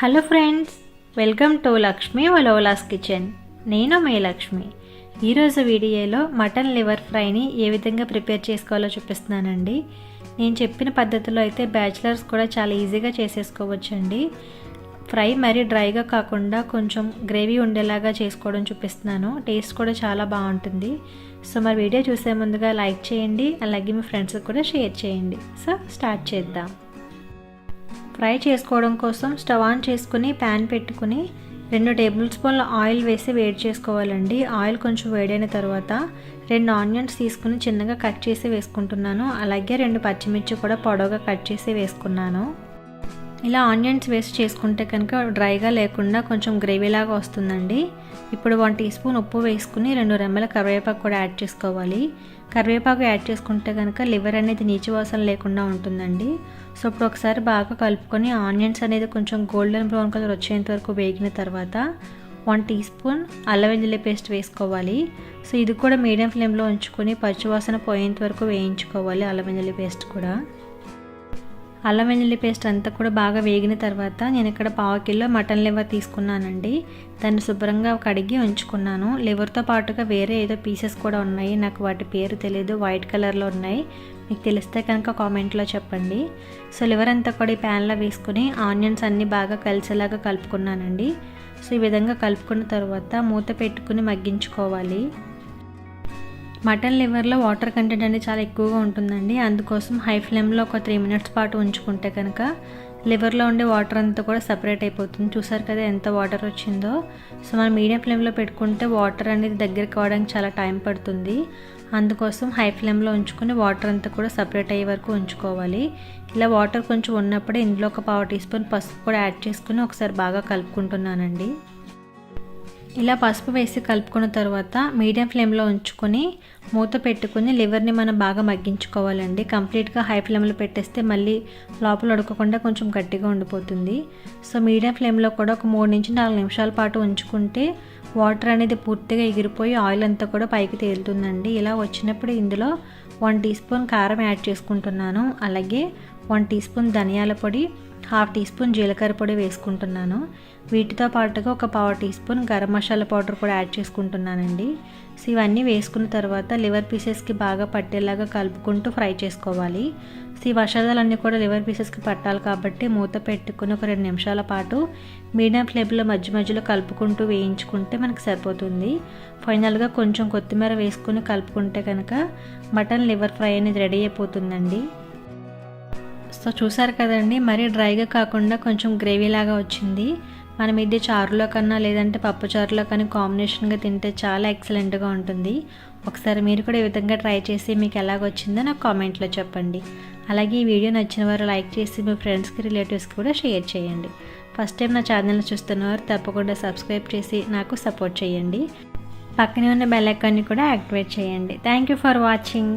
Hello friends welcome to Lakshmi వలోలాస్ kitchen నేను మీ లక్ష్మి. ఈరోజు వీడియోలో మటన్ లివర్ ఫ్రైని ఏ విధంగా ప్రిపేర్ చేసుకోవాలో చూపిస్తున్నానండి. నేను చెప్పిన పద్ధతిలో అయితే బ్యాచిలర్స్ కూడా చాలా ఈజీగా చేసేసుకోవచ్చండి. ఫ్రై మరీ డ్రైగా కాకుండా కొంచెం గ్రేవీ ఉండేలాగా చేసుకోవడం చూపిస్తున్నాను. టేస్ట్ కూడా చాలా బాగుంటుంది. సో మరి వీడియో చూసే ముందుగా లైక్ చేయండి. అలాగే మీ ఫ్రెండ్స్కి కూడా షేర్ చేయండి. సో స్టార్ట్ చేద్దాం. ఫ్రై చేసుకోవడం కోసం స్టవ్ ఆన్ చేసుకుని ప్యాన్ పెట్టుకుని రెండు టేబుల్ స్పూన్ల ఆయిల్ వేసి వేడి చేసుకోవాలండి. ఆయిల్ కొంచెం వేడైన తర్వాత రెండు ఆనియన్స్ తీసుకుని చిన్నగా కట్ చేసి వేసుకుంటున్నాను. అలాగే రెండు పచ్చిమిర్చి కూడా పొడవుగా కట్ చేసి వేసుకున్నాను. ఇలా ఆనియన్స్ వేస్ట్ చేసుకుంటే కనుక డ్రైగా లేకుండా కొంచెం గ్రేవీలాగా వస్తుందండి. ఇప్పుడు వన్ టీ స్పూన్ ఉప్పు వేసుకుని రెండు రెమ్మల కరివేపాకు కూడా యాడ్ చేసుకోవాలి. కరివేపాకు యాడ్ చేసుకుంటే కనుక లివర్ అనేది నీచు వాసన లేకుండా ఉంటుందండి. సో ఇప్పుడు ఒకసారి బాగా కలుపుకొని ఆనియన్స్ అనేది కొంచెం గోల్డెన్ బ్రౌన్ కలర్ వచ్చేంత వరకు వేగిన తర్వాత వన్ టీ స్పూన్ అల్లం వెల్లుల్లి పేస్ట్ వేసుకోవాలి. సో ఇది కూడా మీడియం ఫ్లేమ్లో ఉంచుకొని పచ్చివాసన పోయేంత వరకు వేయించుకోవాలి అల్లం వెల్లుల్లి పేస్ట్ కూడా. అల్లం వెల్లుల్లి పేస్ట్ అంతా కూడా బాగా వేగిన తర్వాత నేను ఇక్కడ పావు కిలో మటన్ లివర్ తీసుకున్నానండి. దాన్ని శుభ్రంగా కడిగి ఉంచుకున్నాను. లివర్తో పాటుగా వేరే ఏదో పీసెస్ కూడా ఉన్నాయి. నాకు వాటి పేరు తెలియదు వైట్ కలర్లో ఉన్నాయి. మీకు తెలిస్తే కనుక కామెంట్లో చెప్పండి. సో లివర్ అంతా కూడా ఈ ప్యాన్లో వేసుకుని ఆనియన్స్ అన్నీ బాగా కలిసేలాగా కలుపుకున్నానండి. సో ఈ విధంగా కలుపుకున్న తర్వాత మూత పెట్టుకుని మగ్గించుకోవాలి. మటన్ లివర్లో వాటర్ కంటెంట్ అనేది చాలా ఎక్కువగా ఉంటుందండి. అందుకోసం హై ఫ్లేమ్లో ఒక త్రీ మినిట్స్ పాటు ఉంచుకుంటే కనుక లివర్లో ఉండే వాటర్ అంతా కూడా సపరేట్ అయిపోతుంది. చూసారు కదా ఎంత వాటర్ వచ్చిందో. సో మనం మీడియం ఫ్లేమ్లో పెట్టుకుంటే వాటర్ అనేది దగ్గరికి కావడానికి చాలా టైం పడుతుంది. అందుకోసం హై ఫ్లేమ్లో ఉంచుకుని వాటర్ అంతా కూడా సపరేట్ అయ్యే వరకు ఉంచుకోవాలి. ఇలా వాటర్ కొంచెం ఉన్నప్పుడే ఇందులో ఒక పావు టీ స్పూన్ పసుపు కూడా యాడ్ చేసుకుని ఒకసారి బాగా కలుపుకుంటున్నానండి. ఇలా పసుపు వేసి కలుపుకున్న తర్వాత మీడియం ఫ్లేమ్లో ఉంచుకొని మూత పెట్టుకుని లివర్ని మనం బాగా మగ్గించుకోవాలండి. కంప్లీట్గా హై ఫ్లేమ్లో పెట్టేస్తే మళ్ళీ లోపల ఉడకకుండా కొంచెం గట్టిగా ఉండిపోతుంది. సో మీడియం ఫ్లేమ్లో కూడా ఒక మూడు నుంచి నాలుగు నిమిషాల పాటు ఉంచుకుంటే వాటర్ అనేది పూర్తిగా ఎగిరిపోయి ఆయిల్ అంతా కూడా పైకి తేలుతుందండి. ఇలా వచ్చినప్పుడు ఇందులో వన్ టీ స్పూన్ కారం యాడ్ చేసుకుంటున్నాను. అలాగే వన్ టీ స్పూన్ ధనియాల పొడి హాఫ్ టీ స్పూన్ జీలకర్ర పొడి వేసుకుంటున్నాను. వీటితో పాటుగా ఒక పావు teaspoon garam masala powder కూడా యాడ్ చేసుకుంటున్నానండి. సో ఇవన్నీ వేసుకున్న తర్వాత లివర్ పీసెస్కి బాగా పట్టేలాగా కలుపుకుంటూ ఫ్రై చేసుకోవాలి. సో ఈ మసాలాలన్నీ కూడా లివర్ పీసెస్కి పట్టాలి కాబట్టి మూత పెట్టుకుని ఒక రెండు నిమిషాల పాటు మీడియం ఫ్లేమ్లో మధ్య మధ్యలో కలుపుకుంటూ వేయించుకుంటే మనకు సరిపోతుంది. ఫైనల్గా కొంచెం కొత్తిమీర వేసుకుని కలుపుకుంటే కనుక మటన్ లివర్ ఫ్రై అనేది రెడీ అయిపోతుందండి. సో చూసారు కదండి మరీ డ్రైగా కాకుండా కొంచెం గ్రేవీ లాగా వచ్చింది. మనం ఇది చారులో కన్నా లేదంటే పప్పు చారులో కానీ కాంబినేషన్గా తింటే చాలా ఎక్సలెంట్గా ఉంటుంది. ఒకసారి మీరు కూడా ఈ విధంగా ట్రై చేసి మీకు ఎలాగొచ్చిందో నాకు కామెంట్లో చెప్పండి. అలాగే ఈ వీడియో నచ్చిన వారు లైక్ చేసి మీ ఫ్రెండ్స్కి రిలేటివ్స్కి కూడా షేర్ చేయండి. ఫస్ట్ టైం నా ఛానల్ని చూస్తున్నవారు తప్పకుండా సబ్స్క్రైబ్ చేసి నాకు సపోర్ట్ చేయండి. పక్కనే ఉన్న బెల్ ఐకాన్ని కూడా యాక్టివేట్ చేయండి. Thank you for watching.